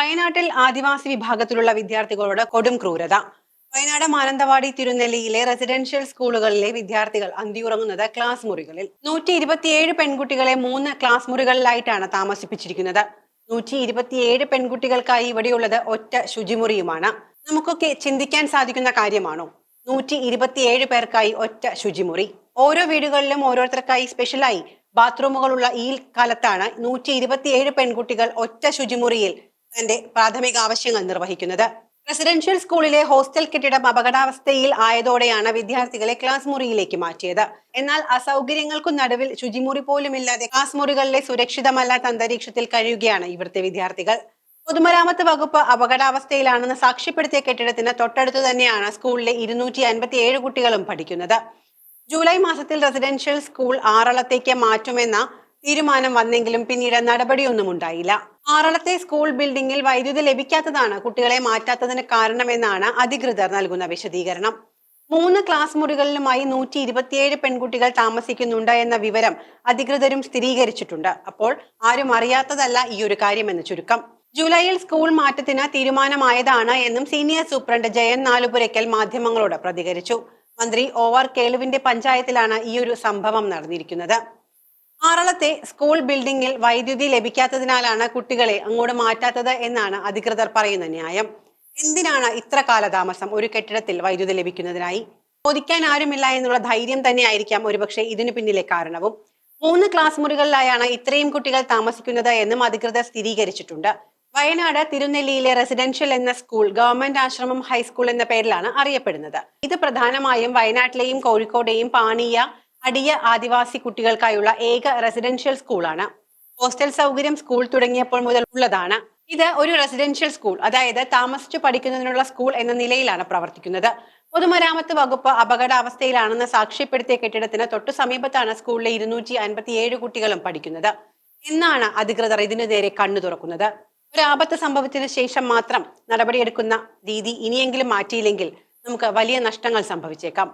വയനാട്ടിൽ ആദിവാസി വിഭാഗത്തിലുള്ള വിദ്യാർത്ഥികളോട് കൊടും ക്രൂരത. വയനാട് മാനന്തവാടി തിരുനെല്ലിയിലെ റെസിഡൻഷ്യൽ സ്കൂളുകളിലെ വിദ്യാർത്ഥികൾ അന്തിയുറങ്ങുന്നത് ക്ലാസ് മുറികളിൽ. നൂറ്റി ഇരുപത്തിയേഴ് പെൺകുട്ടികളെ മൂന്ന് ക്ലാസ് മുറികളിലായിട്ടാണ് താമസിപ്പിച്ചിരിക്കുന്നത്. നൂറ്റി ഇരുപത്തിയേഴ് പെൺകുട്ടികൾക്കായി ഇവിടെയുള്ളത് ഒറ്റ ശുചിമുറിയുമാണ്. നമുക്കൊക്കെ ചിന്തിക്കാൻ സാധിക്കുന്ന കാര്യമാണോ? നൂറ്റി ഇരുപത്തിയേഴ് പേർക്കായി ഒറ്റ ശുചിമുറി. ഓരോ വീടുകളിലും ഓരോരുത്തർക്കായി സ്പെഷ്യലായി ബാത്റൂമുകളുള്ള ഈ കാലത്താണ് നൂറ്റി ഇരുപത്തിയേഴ് പെൺകുട്ടികൾ ഒറ്റ ശുചിമുറിയിൽ തന്റെ പ്രാഥമിക ആവശ്യങ്ങൾ നിർവഹിക്കുന്നത്. റെസിഡൻഷ്യൽ സ്കൂളിലെ ഹോസ്റ്റൽ കെട്ടിടം അപകടാവസ്ഥയിൽ ആയതോടെയാണ് വിദ്യാർത്ഥികളെ ക്ലാസ് മുറിയിലേക്ക് മാറ്റിയത്. എന്നാൽ അസൗകര്യങ്ങൾക്കു നടുവിൽ ശുചിമുറി പോലുമില്ലാതെ ക്ലാസ് മുറികളിലെ സുരക്ഷിതമല്ലാത്ത അന്തരീക്ഷത്തിൽ കഴിയുകയാണ് ഇവിടുത്തെ വിദ്യാർത്ഥികൾ. പൊതുമരാമത്ത് വകുപ്പ് അപകടാവസ്ഥയിലാണെന്ന് സാക്ഷ്യപ്പെടുത്തിയ കെട്ടിടത്തിന് തൊട്ടടുത്ത് തന്നെയാണ് സ്കൂളിലെ ഇരുന്നൂറ്റി അൻപത്തി ഏഴ് കുട്ടികളും പഠിക്കുന്നത്. ജൂലൈ മാസത്തിൽ റെസിഡൻഷ്യൽ സ്കൂൾ ആറളത്തേക്ക് മാറ്റുമെന്ന തീരുമാനം വന്നെങ്കിലും പിന്നീട് നടപടിയൊന്നും ഉണ്ടായില്ല. ആറളത്തെ സ്കൂൾ ബിൽഡിംഗിൽ വൈദ്യുതി ലഭിക്കാത്തതാണ് കുട്ടികളെ മാറ്റാത്തതിന് കാരണമെന്നാണ് അധികൃതർ നൽകുന്ന വിശദീകരണം. മൂന്ന് ക്ലാസ് മുറികളിലുമായി നൂറ്റി ഇരുപത്തിയേഴ് പെൺകുട്ടികൾ താമസിക്കുന്നുണ്ട് എന്ന വിവരം അധികൃതരും സ്ഥിരീകരിച്ചിട്ടുണ്ട്. അപ്പോൾ ആരും അറിയാത്തതല്ല ഈ ഒരു കാര്യമെന്ന് ചുരുക്കം. ജൂലൈയിൽ സ്കൂൾ മാറ്റത്തിന് തീരുമാനമായതാണ് എന്നും സീനിയർ സൂപ്രണ്ട് ജയൻ നാലുപുരയ്ക്കൽ മാധ്യമങ്ങളോട് പ്രതികരിച്ചു. മന്ത്രി ഒ കേളുവിന്റെ പഞ്ചായത്തിലാണ് ഈ ഒരു സംഭവം നടന്നിരിക്കുന്നത്. ആറളത്തെ സ്കൂൾ ബിൽഡിംഗിൽ വൈദ്യുതി ലഭിക്കാത്തതിനാലാണ് കുട്ടികളെ അങ്ങോട്ട് മാറ്റാത്തത് എന്നാണ് അധികൃതർ പറയുന്ന ന്യായം. എന്തിനാണ് ഇത്ര കാലതാമസം? ഒരു കെട്ടിടത്തിൽ വൈദ്യുതി ലഭിക്കുന്നതിനായി ചോദിക്കാൻ ആരുമില്ല എന്നുള്ള ധൈര്യം തന്നെയായിരിക്കാം ഒരുപക്ഷെ ഇതിനു പിന്നിലെ കാരണവും. മൂന്ന് ക്ലാസ് മുറികളിലായാണ് ഇത്രയും കുട്ടികൾ താമസിക്കുന്നത് എന്നും അധികൃതർ സ്ഥിരീകരിച്ചിട്ടുണ്ട്. വയനാട് തിരുനെല്ലിയിലെ റെസിഡൻഷ്യൽ എന്ന school government Ashram high school എന്ന പേരിലാണ് അറിയപ്പെടുന്നത്. ഇത് പ്രധാനമായും വയനാട്ടിലെയും കോഴിക്കോടെയും പാണീയ അടിയ ആദിവാസി കുട്ടികൾക്കായുള്ള ഏക റെസിഡൻഷ്യൽ സ്കൂളാണ് ഹോസ്റ്റൽ സൗകര്യം സ്കൂൾ തുടങ്ങിയപ്പോൾ മുതൽ ഉള്ളതാണ്. ഇത് ഒരു റെസിഡൻഷ്യൽ സ്കൂൾ അതായത് താമസിച്ചു പഠിക്കുന്നതിനുള്ള സ്കൂൾ എന്ന നിലയിലാണ് പ്രവർത്തിക്കുന്നത്. പൊതുമരാമത്ത് വകുപ്പ് അപകടാവസ്ഥയിലാണെന്ന് സാക്ഷ്യപ്പെടുത്തിയ കെട്ടിടത്തിന് തൊട്ടു സമീപത്താണ് സ്കൂളിലെ ഇരുന്നൂറ്റി അൻപത്തിയേഴ് കുട്ടികളും പഠിക്കുന്നത്. എന്നാണ് അധികൃതർ ഇതിനു നേരെ കണ്ണു തുറക്കുന്നത്. ഒരു ആപത്ത് സംഭവത്തിന് ശേഷം മാത്രം നടപടിയെടുക്കുന്ന രീതി ഇനിയെങ്കിലും മാറ്റിയില്ലെങ്കിൽ നമുക്ക് വലിയ നഷ്ടങ്ങൾ സംഭവിച്ചേക്കാം.